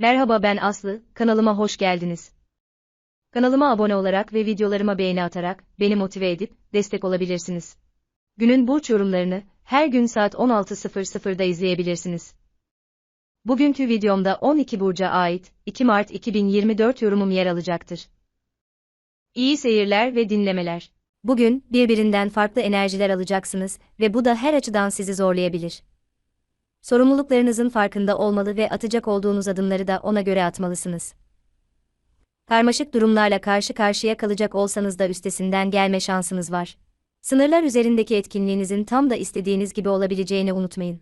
Merhaba ben Aslı, kanalıma hoş geldiniz. Kanalıma abone olarak ve videolarıma beğeni atarak beni motive edip destek olabilirsiniz. Günün burç yorumlarını her gün saat 16.00'da izleyebilirsiniz. Bugünkü videomda 12 burca ait 2 Mart 2024 yorumum yer alacaktır. İyi seyirler ve dinlemeler. Bugün birbirinden farklı enerjiler alacaksınız ve bu da her açıdan sizi zorlayabilir. Sorumluluklarınızın farkında olmalı ve atacak olduğunuz adımları da ona göre atmalısınız. Karmaşık durumlarla karşı karşıya kalacak olsanız da üstesinden gelme şansınız var. Sınırlar üzerindeki etkinliğinizin tam da istediğiniz gibi olabileceğini unutmayın.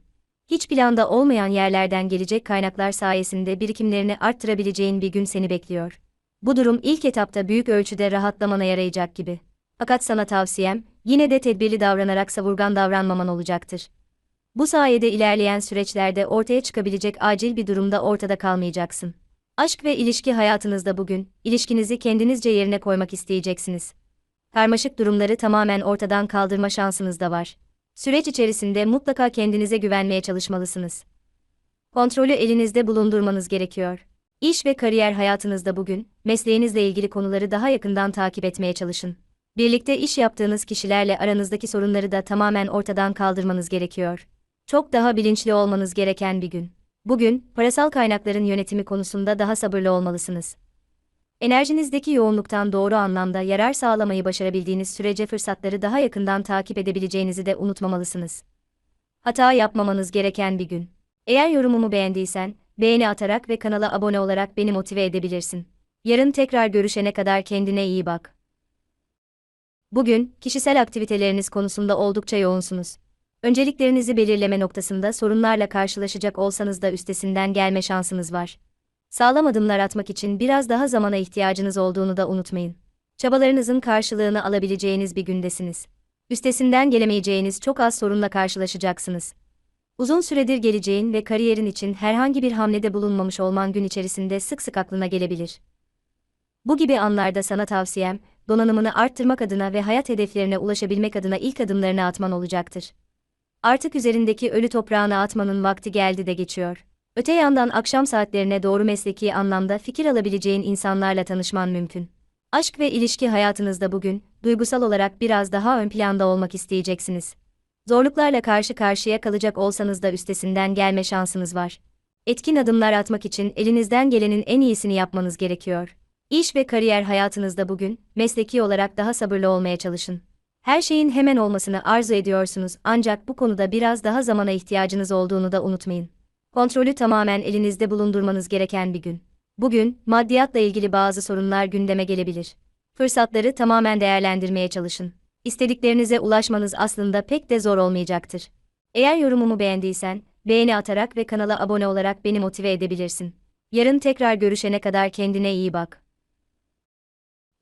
Hiç planda olmayan yerlerden gelecek kaynaklar sayesinde birikimlerini arttırabileceğin bir gün seni bekliyor. Bu durum ilk etapta büyük ölçüde rahatlamana yarayacak gibi. Fakat sana tavsiyem, yine de tedbirli davranarak savurgan davranmaman olacaktır. Bu sayede ilerleyen süreçlerde ortaya çıkabilecek acil bir durumda ortada kalmayacaksın. Aşk ve ilişki hayatınızda bugün, ilişkinizi kendinizce yerine koymak isteyeceksiniz. Karmaşık durumları tamamen ortadan kaldırma şansınız da var. Süreç içerisinde mutlaka kendinize güvenmeye çalışmalısınız. Kontrolü elinizde bulundurmanız gerekiyor. İş ve kariyer hayatınızda bugün, mesleğinizle ilgili konuları daha yakından takip etmeye çalışın. Birlikte iş yaptığınız kişilerle aranızdaki sorunları da tamamen ortadan kaldırmanız gerekiyor. Çok daha bilinçli olmanız gereken bir gün. Bugün, parasal kaynakların yönetimi konusunda daha sabırlı olmalısınız. Enerjinizdeki yoğunluktan doğru anlamda yarar sağlamayı başarabildiğiniz sürece fırsatları daha yakından takip edebileceğinizi de unutmamalısınız. Hata yapmamanız gereken bir gün. Eğer yorumumu beğendiysen, beğeni atarak ve kanala abone olarak beni motive edebilirsin. Yarın tekrar görüşene kadar kendine iyi bak. Bugün, kişisel aktiviteleriniz konusunda oldukça yoğunsunuz. Önceliklerinizi belirleme noktasında sorunlarla karşılaşacak olsanız da üstesinden gelme şansınız var. Sağlam adımlar atmak için biraz daha zamana ihtiyacınız olduğunu da unutmayın. Çabalarınızın karşılığını alabileceğiniz bir gündesiniz. Üstesinden gelemeyeceğiniz çok az sorunla karşılaşacaksınız. Uzun süredir geleceğin ve kariyerin için herhangi bir hamlede bulunmamış olman gün içerisinde sık sık aklına gelebilir. Bu gibi anlarda sana tavsiyem, donanımını arttırmak adına ve hayat hedeflerine ulaşabilmek adına ilk adımlarını atman olacaktır. Artık üzerindeki ölü toprağını atmanın vakti geldi de geçiyor. Öte yandan akşam saatlerine doğru mesleki anlamda fikir alabileceğin insanlarla tanışman mümkün. Aşk ve ilişki hayatınızda bugün, duygusal olarak biraz daha ön planda olmak isteyeceksiniz. Zorluklarla karşı karşıya kalacak olsanız da üstesinden gelme şansınız var. Etkin adımlar atmak için elinizden gelenin en iyisini yapmanız gerekiyor. İş ve kariyer hayatınızda bugün, mesleki olarak daha sabırlı olmaya çalışın. Her şeyin hemen olmasını arzu ediyorsunuz ancak bu konuda biraz daha zamana ihtiyacınız olduğunu da unutmayın. Kontrolü tamamen elinizde bulundurmanız gereken bir gün. Bugün, maddiyatla ilgili bazı sorunlar gündeme gelebilir. Fırsatları tamamen değerlendirmeye çalışın. İstediklerinize ulaşmanız aslında pek de zor olmayacaktır. Eğer yorumumu beğendiysen, beğeni atarak ve kanala abone olarak beni motive edebilirsin. Yarın tekrar görüşene kadar kendine iyi bak.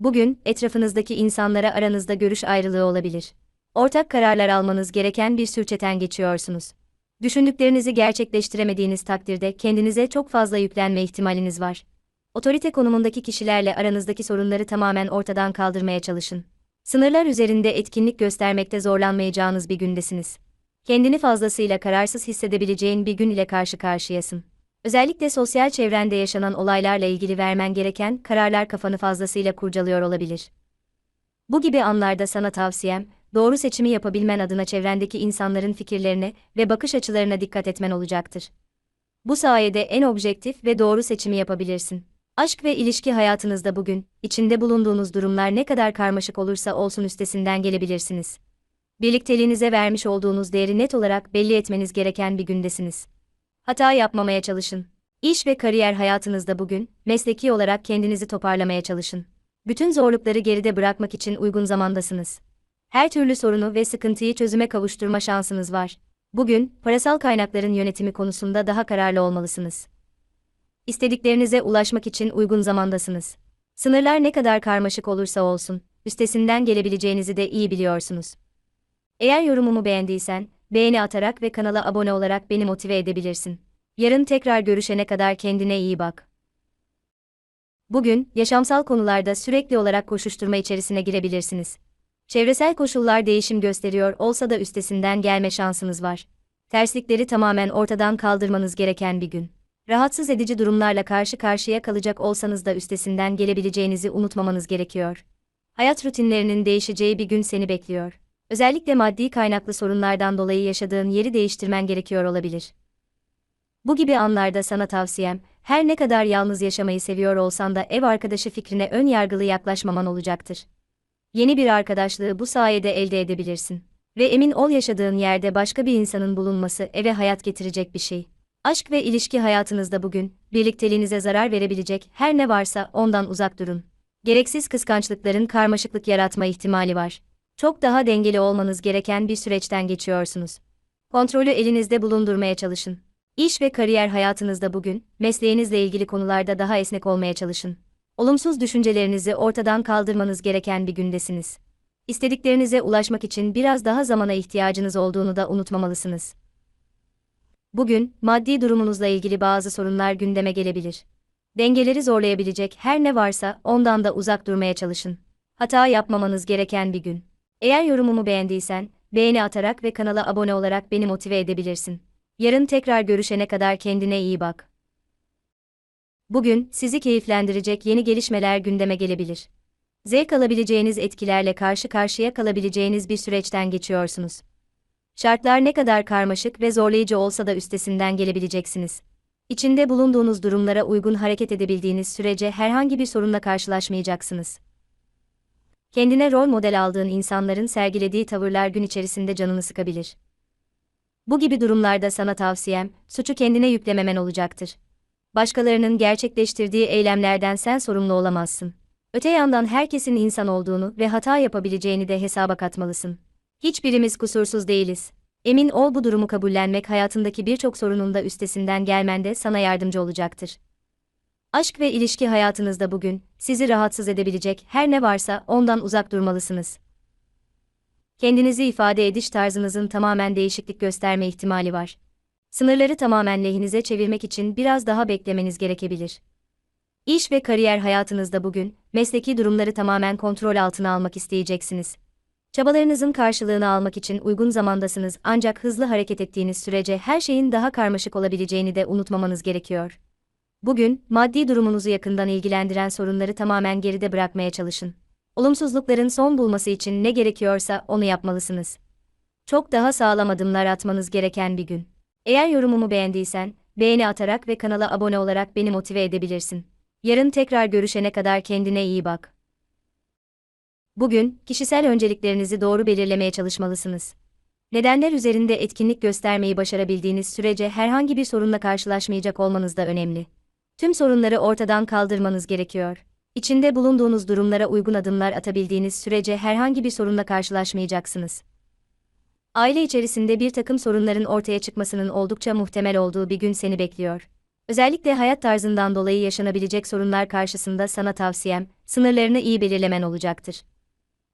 Bugün, etrafınızdaki insanlara aranızda görüş ayrılığı olabilir. Ortak kararlar almanız gereken bir sürçeten geçiyorsunuz. Düşündüklerinizi gerçekleştiremediğiniz takdirde kendinize çok fazla yüklenme ihtimaliniz var. Otorite konumundaki kişilerle aranızdaki sorunları tamamen ortadan kaldırmaya çalışın. Sınırlar üzerinde etkinlik göstermekte zorlanmayacağınız bir gündesiniz. Kendini fazlasıyla kararsız hissedebileceğin bir gün ile karşı karşıyasın. Özellikle sosyal çevrende yaşanan olaylarla ilgili vermen gereken kararlar kafanı fazlasıyla kurcalıyor olabilir. Bu gibi anlarda sana tavsiyem, doğru seçimi yapabilmen adına çevrendeki insanların fikirlerine ve bakış açılarına dikkat etmen olacaktır. Bu sayede en objektif ve doğru seçimi yapabilirsin. Aşk ve ilişki hayatınızda bugün, içinde bulunduğunuz durumlar ne kadar karmaşık olursa olsun üstesinden gelebilirsiniz. Birlikteliğinize vermiş olduğunuz değeri net olarak belli etmeniz gereken bir gündesiniz. Hata yapmamaya çalışın. İş ve kariyer hayatınızda bugün, mesleki olarak kendinizi toparlamaya çalışın. Bütün zorlukları geride bırakmak için uygun zamandasınız. Her türlü sorunu ve sıkıntıyı çözüme kavuşturma şansınız var. Bugün, parasal kaynakların yönetimi konusunda daha kararlı olmalısınız. İstediklerinize ulaşmak için uygun zamandasınız. Sınırlar ne kadar karmaşık olursa olsun, üstesinden gelebileceğinizi de iyi biliyorsunuz. Eğer yorumumu beğendiysen, beğeni atarak ve kanala abone olarak beni motive edebilirsin. Yarın tekrar görüşene kadar kendine iyi bak. Bugün, yaşamsal konularda sürekli olarak koşuşturma içerisine girebilirsiniz. Çevresel koşullar değişim gösteriyor olsa da üstesinden gelme şansınız var. Terslikleri tamamen ortadan kaldırmanız gereken bir gün. Rahatsız edici durumlarla karşı karşıya kalacak olsanız da üstesinden gelebileceğinizi unutmamanız gerekiyor. Hayat rutinlerinin değişeceği bir gün seni bekliyor. Özellikle maddi kaynaklı sorunlardan dolayı yaşadığın yeri değiştirmen gerekiyor olabilir. Bu gibi anlarda sana tavsiyem, her ne kadar yalnız yaşamayı seviyor olsan da ev arkadaşı fikrine ön yargılı yaklaşmaman olacaktır. Yeni bir arkadaşlığı bu sayede elde edebilirsin. Ve emin ol yaşadığın yerde başka bir insanın bulunması eve hayat getirecek bir şey. Aşk ve ilişki hayatınızda bugün, birlikteliğinize zarar verebilecek her ne varsa ondan uzak durun. Gereksiz kıskançlıkların karmaşıklık yaratma ihtimali var. Çok daha dengeli olmanız gereken bir süreçten geçiyorsunuz. Kontrolü elinizde bulundurmaya çalışın. İş ve kariyer hayatınızda bugün, mesleğinizle ilgili konularda daha esnek olmaya çalışın. Olumsuz düşüncelerinizi ortadan kaldırmanız gereken bir gündesiniz. İstediklerinize ulaşmak için biraz daha zamana ihtiyacınız olduğunu da unutmamalısınız. Bugün, maddi durumunuzla ilgili bazı sorunlar gündeme gelebilir. Dengeleri zorlayabilecek her ne varsa ondan da uzak durmaya çalışın. Hata yapmamanız gereken bir gün. Eğer yorumumu beğendiysen, beğeni atarak ve kanala abone olarak beni motive edebilirsin. Yarın tekrar görüşene kadar kendine iyi bak. Bugün, sizi keyiflendirecek yeni gelişmeler gündeme gelebilir. Zevk alabileceğiniz etkilerle karşı karşıya kalabileceğiniz bir süreçten geçiyorsunuz. Şartlar ne kadar karmaşık ve zorlayıcı olsa da üstesinden gelebileceksiniz. İçinde bulunduğunuz durumlara uygun hareket edebildiğiniz sürece herhangi bir sorunla karşılaşmayacaksınız. Kendine rol model aldığın insanların sergilediği tavırlar gün içerisinde canını sıkabilir. Bu gibi durumlarda sana tavsiyem, suçu kendine yüklememen olacaktır. Başkalarının gerçekleştirdiği eylemlerden sen sorumlu olamazsın. Öte yandan herkesin insan olduğunu ve hata yapabileceğini de hesaba katmalısın. Hiçbirimiz kusursuz değiliz. Emin ol bu durumu kabullenmek hayatındaki birçok sorunun da üstesinden gelmende sana yardımcı olacaktır. Aşk ve ilişki hayatınızda bugün, sizi rahatsız edebilecek her ne varsa ondan uzak durmalısınız. Kendinizi ifade ediş tarzınızın tamamen değişiklik gösterme ihtimali var. Sınırları tamamen lehinize çevirmek için biraz daha beklemeniz gerekebilir. İş ve kariyer hayatınızda bugün, mesleki durumları tamamen kontrol altına almak isteyeceksiniz. Çabalarınızın karşılığını almak için uygun zamandasınız ancak hızlı hareket ettiğiniz sürece her şeyin daha karmaşık olabileceğini de unutmamanız gerekiyor. Bugün, maddi durumunuzu yakından ilgilendiren sorunları tamamen geride bırakmaya çalışın. Olumsuzlukların son bulması için ne gerekiyorsa onu yapmalısınız. Çok daha sağlam adımlar atmanız gereken bir gün. Eğer yorumumu beğendiysen, beğeni atarak ve kanala abone olarak beni motive edebilirsin. Yarın tekrar görüşene kadar kendine iyi bak. Bugün, kişisel önceliklerinizi doğru belirlemeye çalışmalısınız. Nedenler üzerinde etkinlik göstermeyi başarabildiğiniz sürece herhangi bir sorunla karşılaşmayacak olmanız da önemli. Tüm sorunları ortadan kaldırmanız gerekiyor. İçinde bulunduğunuz durumlara uygun adımlar atabildiğiniz sürece herhangi bir sorunla karşılaşmayacaksınız. Aile içerisinde bir takım sorunların ortaya çıkmasının oldukça muhtemel olduğu bir gün seni bekliyor. Özellikle hayat tarzından dolayı yaşanabilecek sorunlar karşısında sana tavsiyem, sınırlarını iyi belirlemen olacaktır.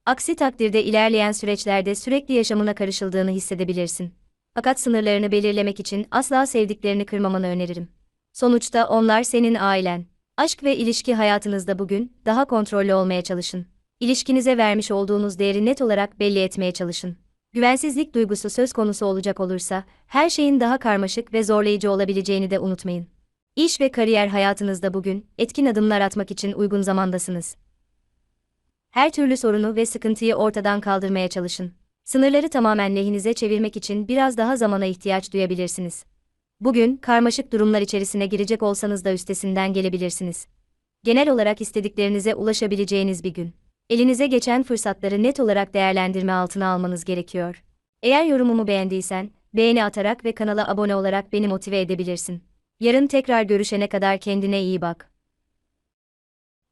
Aksi takdirde ilerleyen süreçlerde sürekli yaşamına karışıldığını hissedebilirsin. Fakat sınırlarını belirlemek için asla sevdiklerini kırmamanı öneririm. Sonuçta onlar senin ailen. Aşk ve ilişki hayatınızda bugün daha kontrollü olmaya çalışın. İlişkinize vermiş olduğunuz değeri net olarak belli etmeye çalışın. Güvensizlik duygusu söz konusu olacak olursa, her şeyin daha karmaşık ve zorlayıcı olabileceğini de unutmayın. İş ve kariyer hayatınızda bugün etkin adımlar atmak için uygun zamandasınız. Her türlü sorunu ve sıkıntıyı ortadan kaldırmaya çalışın. Sınırları tamamen lehinize çevirmek için biraz daha zamana ihtiyaç duyabilirsiniz. Bugün karmaşık durumlar içerisine girecek olsanız da üstesinden gelebilirsiniz. Genel olarak istediklerinize ulaşabileceğiniz bir gün. Elinize geçen fırsatları net olarak değerlendirme altına almanız gerekiyor. Eğer yorumumu beğendiysen, beğeni atarak ve kanala abone olarak beni motive edebilirsin. Yarın tekrar görüşene kadar kendine iyi bak.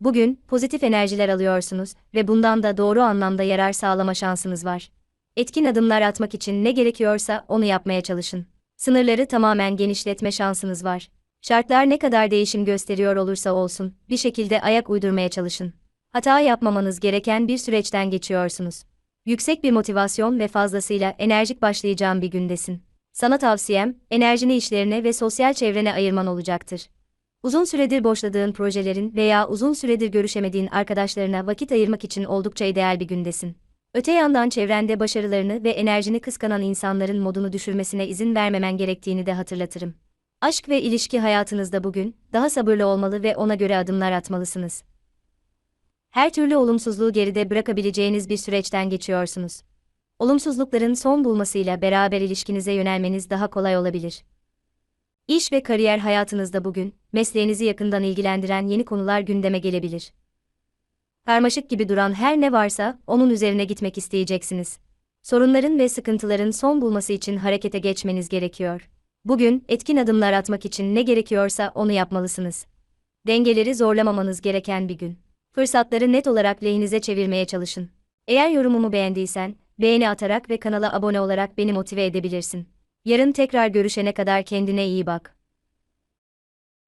Bugün pozitif enerjiler alıyorsunuz ve bundan da doğru anlamda yarar sağlama şansınız var. Etkin adımlar atmak için ne gerekiyorsa onu yapmaya çalışın. Sınırları tamamen genişletme şansınız var. Şartlar ne kadar değişim gösteriyor olursa olsun, bir şekilde ayak uydurmaya çalışın. Hata yapmamanız gereken bir süreçten geçiyorsunuz. Yüksek bir motivasyon ve fazlasıyla enerjik başlayacağın bir gündesin. Sana tavsiyem, enerjini işlerine ve sosyal çevrene ayırman olacaktır. Uzun süredir boşladığın projelerin veya uzun süredir görüşemediğin arkadaşlarına vakit ayırmak için oldukça ideal bir gündesin. Öte yandan çevrende başarılarını ve enerjini kıskanan insanların modunu düşürmesine izin vermemen gerektiğini de hatırlatırım. Aşk ve ilişki hayatınızda bugün daha sabırlı olmalı ve ona göre adımlar atmalısınız. Her türlü olumsuzluğu geride bırakabileceğiniz bir süreçten geçiyorsunuz. Olumsuzlukların son bulmasıyla beraber ilişkinize yönelmeniz daha kolay olabilir. İş ve kariyer hayatınızda bugün, mesleğinizi yakından ilgilendiren yeni konular gündeme gelebilir. Karmaşık gibi duran her ne varsa, onun üzerine gitmek isteyeceksiniz. Sorunların ve sıkıntıların son bulması için harekete geçmeniz gerekiyor. Bugün, etkin adımlar atmak için ne gerekiyorsa onu yapmalısınız. Dengeleri zorlamamanız gereken bir gün. Fırsatları net olarak lehinize çevirmeye çalışın. Eğer yorumumu beğendiysen, beğeni atarak ve kanala abone olarak beni motive edebilirsin. Yarın tekrar görüşene kadar kendine iyi bak.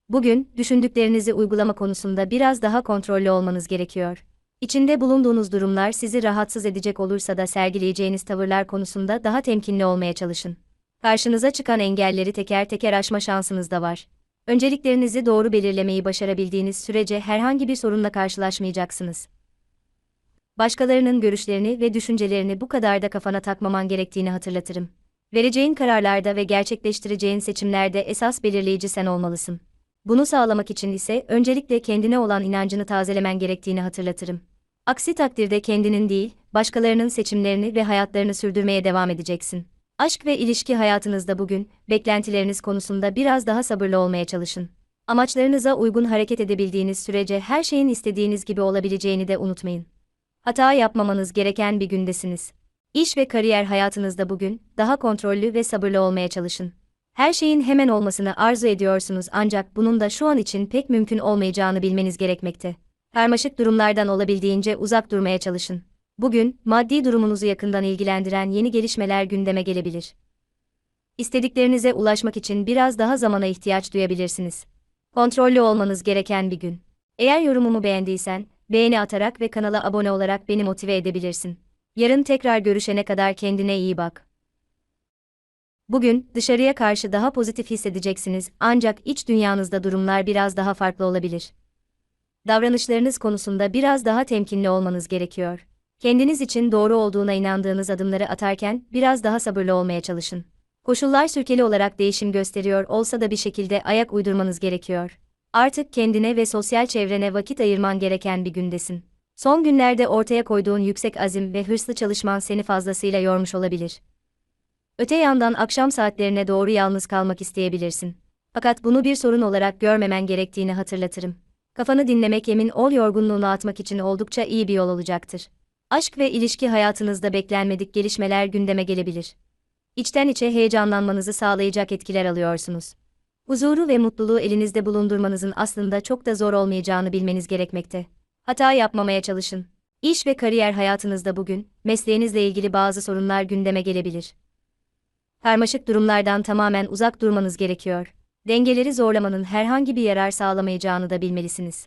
Bugün, düşündüklerinizi uygulama konusunda biraz daha kontrollü olmanız gerekiyor. İçinde bulunduğunuz durumlar sizi rahatsız edecek olursa da sergileyeceğiniz tavırlar konusunda daha temkinli olmaya çalışın. Karşınıza çıkan engelleri teker teker aşma şansınız da var. Önceliklerinizi doğru belirlemeyi başarabildiğiniz sürece herhangi bir sorunla karşılaşmayacaksınız. Başkalarının görüşlerini ve düşüncelerini bu kadar da kafana takmaman gerektiğini hatırlatırım. Vereceğin kararlarda ve gerçekleştireceğin seçimlerde esas belirleyici sen olmalısın. Bunu sağlamak için ise öncelikle kendine olan inancını tazelemen gerektiğini hatırlatırım. Aksi takdirde kendinin değil, başkalarının seçimlerini ve hayatlarını sürdürmeye devam edeceksin. Aşk ve ilişki hayatınızda bugün, beklentileriniz konusunda biraz daha sabırlı olmaya çalışın. Amaçlarınıza uygun hareket edebildiğiniz sürece her şeyin istediğiniz gibi olabileceğini de unutmayın. Hata yapmamanız gereken bir gündesiniz. İş ve kariyer hayatınızda bugün, daha kontrollü ve sabırlı olmaya çalışın. Her şeyin hemen olmasını arzu ediyorsunuz ancak bunun da şu an için pek mümkün olmayacağını bilmeniz gerekmekte. Karmaşık durumlardan olabildiğince uzak durmaya çalışın. Bugün, maddi durumunuzu yakından ilgilendiren yeni gelişmeler gündeme gelebilir. İstediklerinize ulaşmak için biraz daha zamana ihtiyaç duyabilirsiniz. Kontrollü olmanız gereken bir gün. Eğer yorumumu beğendiysen, beğeni atarak ve kanala abone olarak beni motive edebilirsin. Yarın tekrar görüşene kadar kendine iyi bak. Bugün dışarıya karşı daha pozitif hissedeceksiniz ancak iç dünyanızda durumlar biraz daha farklı olabilir. Davranışlarınız konusunda biraz daha temkinli olmanız gerekiyor. Kendiniz için doğru olduğuna inandığınız adımları atarken biraz daha sabırlı olmaya çalışın. Koşullar sürkeli olarak değişim gösteriyor olsa da bir şekilde ayak uydurmanız gerekiyor. Artık kendine ve sosyal çevrene vakit ayırman gereken bir gündesin. Son günlerde ortaya koyduğun yüksek azim ve hırslı çalışman seni fazlasıyla yormuş olabilir. Öte yandan akşam saatlerine doğru yalnız kalmak isteyebilirsin. Fakat bunu bir sorun olarak görmemen gerektiğini hatırlatırım. Kafanı dinlemek emin ol yorgunluğunu atmak için oldukça iyi bir yol olacaktır. Aşk ve ilişki hayatınızda beklenmedik gelişmeler gündeme gelebilir. İçten içe heyecanlanmanızı sağlayacak etkiler alıyorsunuz. Huzuru ve mutluluğu elinizde bulundurmanızın aslında çok da zor olmayacağını bilmeniz gerekmekte. Hata yapmamaya çalışın. İş ve kariyer hayatınızda bugün, mesleğinizle ilgili bazı sorunlar gündeme gelebilir. Karmaşık durumlardan tamamen uzak durmanız gerekiyor. Dengeleri zorlamanın herhangi bir yarar sağlamayacağını da bilmelisiniz.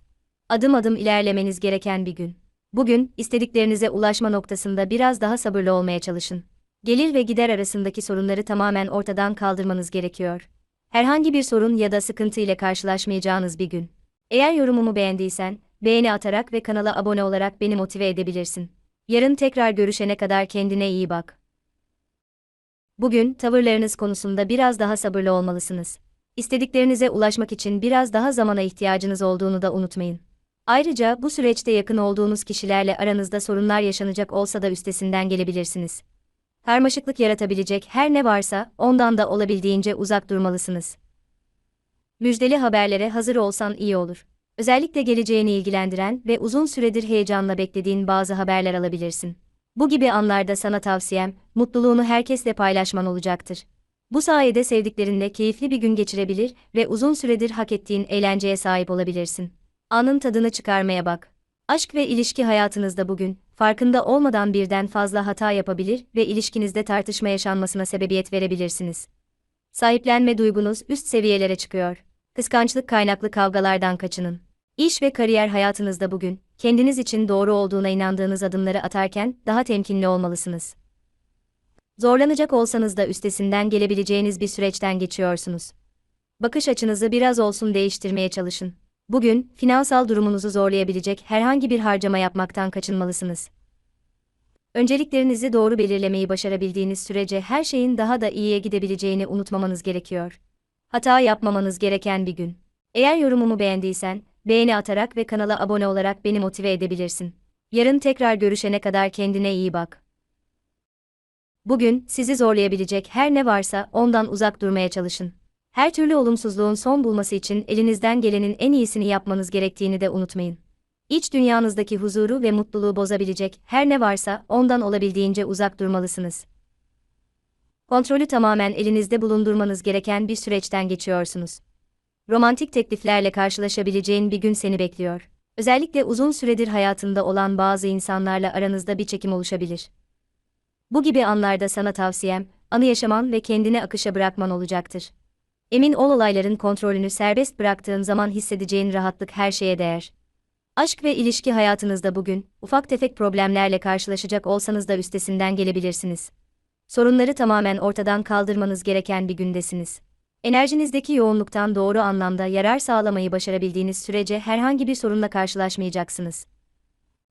Adım adım ilerlemeniz gereken bir gün. Bugün, istediklerinize ulaşma noktasında biraz daha sabırlı olmaya çalışın. Gelir ve gider arasındaki sorunları tamamen ortadan kaldırmanız gerekiyor. Herhangi bir sorun ya da sıkıntı ile karşılaşmayacağınız bir gün. Eğer yorumumu beğendiysen, beğeni atarak ve kanala abone olarak beni motive edebilirsin. Yarın tekrar görüşene kadar kendine iyi bak. Bugün, tavırlarınız konusunda biraz daha sabırlı olmalısınız. İstediklerinize ulaşmak için biraz daha zamana ihtiyacınız olduğunu da unutmayın. Ayrıca bu süreçte yakın olduğunuz kişilerle aranızda sorunlar yaşanacak olsa da üstesinden gelebilirsiniz. Karmaşıklık yaratabilecek her ne varsa ondan da olabildiğince uzak durmalısınız. Müjdeli haberlere hazır olsan iyi olur. Özellikle geleceğini ilgilendiren ve uzun süredir heyecanla beklediğin bazı haberler alabilirsin. Bu gibi anlarda sana tavsiyem, mutluluğunu herkesle paylaşman olacaktır. Bu sayede sevdiklerinle keyifli bir gün geçirebilir ve uzun süredir hak ettiğin eğlenceye sahip olabilirsin. Anın tadını çıkarmaya bak. Aşk ve ilişki hayatınızda bugün, farkında olmadan birden fazla hata yapabilir ve ilişkinizde tartışma yaşanmasına sebebiyet verebilirsiniz. Sahiplenme duygunuz üst seviyelere çıkıyor. Kıskançlık kaynaklı kavgalardan kaçının. İş ve kariyer hayatınızda bugün, kendiniz için doğru olduğuna inandığınız adımları atarken daha temkinli olmalısınız. Zorlanacak olsanız da üstesinden gelebileceğiniz bir süreçten geçiyorsunuz. Bakış açınızı biraz olsun değiştirmeye çalışın. Bugün, finansal durumunuzu zorlayabilecek herhangi bir harcama yapmaktan kaçınmalısınız. Önceliklerinizi doğru belirlemeyi başarabildiğiniz sürece her şeyin daha da iyiye gidebileceğini unutmamanız gerekiyor. Hata yapmamanız gereken bir gün. Eğer yorumumu beğendiysen, beğeni atarak ve kanala abone olarak beni motive edebilirsin. Yarın tekrar görüşene kadar kendine iyi bak. Bugün, sizi zorlayabilecek her ne varsa ondan uzak durmaya çalışın. Her türlü olumsuzluğun son bulması için elinizden gelenin en iyisini yapmanız gerektiğini de unutmayın. İç dünyanızdaki huzuru ve mutluluğu bozabilecek her ne varsa ondan olabildiğince uzak durmalısınız. Kontrolü tamamen elinizde bulundurmanız gereken bir süreçten geçiyorsunuz. Romantik tekliflerle karşılaşabileceğin bir gün seni bekliyor. Özellikle uzun süredir hayatında olan bazı insanlarla aranızda bir çekim oluşabilir. Bu gibi anlarda sana tavsiyem, anı yaşaman ve kendini akışa bırakman olacaktır. Emin ol olayların kontrolünü serbest bıraktığın zaman hissedeceğin rahatlık her şeye değer. Aşk ve ilişki hayatınızda bugün, ufak tefek problemlerle karşılaşacak olsanız da üstesinden gelebilirsiniz. Sorunları tamamen ortadan kaldırmanız gereken bir gündesiniz. Enerjinizdeki yoğunluktan doğru anlamda yarar sağlamayı başarabildiğiniz sürece herhangi bir sorunla karşılaşmayacaksınız.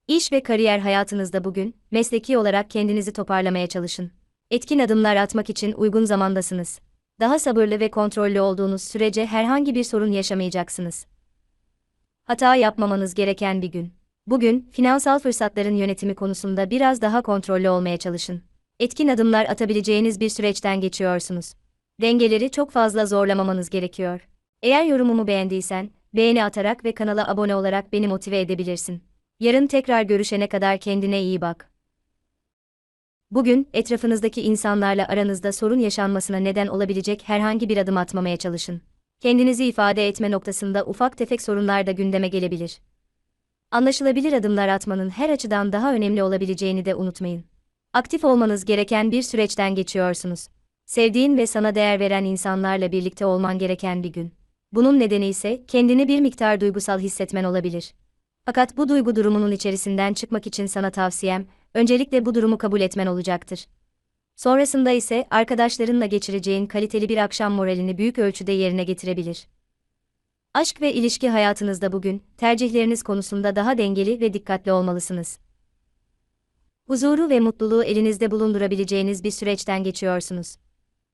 İş ve kariyer hayatınızda bugün, mesleki olarak kendinizi toparlamaya çalışın. Etkin adımlar atmak için uygun zamandasınız. Daha sabırlı ve kontrollü olduğunuz sürece herhangi bir sorun yaşamayacaksınız. Hata yapmamanız gereken bir gün. Bugün, finansal fırsatların yönetimi konusunda biraz daha kontrollü olmaya çalışın. Etkin adımlar atabileceğiniz bir süreçten geçiyorsunuz. Dengeleri çok fazla zorlamamanız gerekiyor. Eğer yorumumu beğendiysen, beğeni atarak ve kanala abone olarak beni motive edebilirsin. Yarın tekrar görüşene kadar kendine iyi bak. Bugün, etrafınızdaki insanlarla aranızda sorun yaşanmasına neden olabilecek herhangi bir adım atmamaya çalışın. Kendinizi ifade etme noktasında ufak tefek sorunlar da gündeme gelebilir. Anlaşılabilir adımlar atmanın her açıdan daha önemli olabileceğini de unutmayın. Aktif olmanız gereken bir süreçten geçiyorsunuz. Sevdiğin ve sana değer veren insanlarla birlikte olman gereken bir gün. Bunun nedeni ise kendini bir miktar duygusal hissetmen olabilir. Fakat bu duygu durumunun içerisinden çıkmak için sana tavsiyem, öncelikle bu durumu kabul etmen olacaktır. Sonrasında ise arkadaşlarınla geçireceğin kaliteli bir akşam moralini büyük ölçüde yerine getirebilir. Aşk ve ilişki hayatınızda bugün, tercihleriniz konusunda daha dengeli ve dikkatli olmalısınız. Huzuru ve mutluluğu elinizde bulundurabileceğiniz bir süreçten geçiyorsunuz.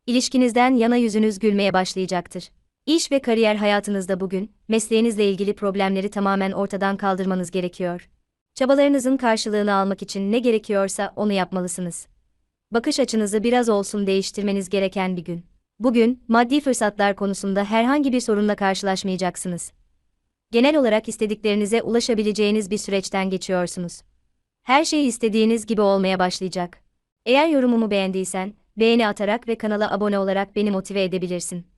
İlişkinizden yana yüzünüz gülmeye başlayacaktır. İş ve kariyer hayatınızda bugün, mesleğinizle ilgili problemleri tamamen ortadan kaldırmanız gerekiyor. Çabalarınızın karşılığını almak için ne gerekiyorsa onu yapmalısınız. Bakış açınızı biraz olsun değiştirmeniz gereken bir gün. Bugün, maddi fırsatlar konusunda herhangi bir sorunla karşılaşmayacaksınız. Genel olarak istediklerinize ulaşabileceğiniz bir süreçten geçiyorsunuz. Her şey istediğiniz gibi olmaya başlayacak. Eğer yorumumu beğendiysen, beğeni atarak ve kanala abone olarak beni motive edebilirsin.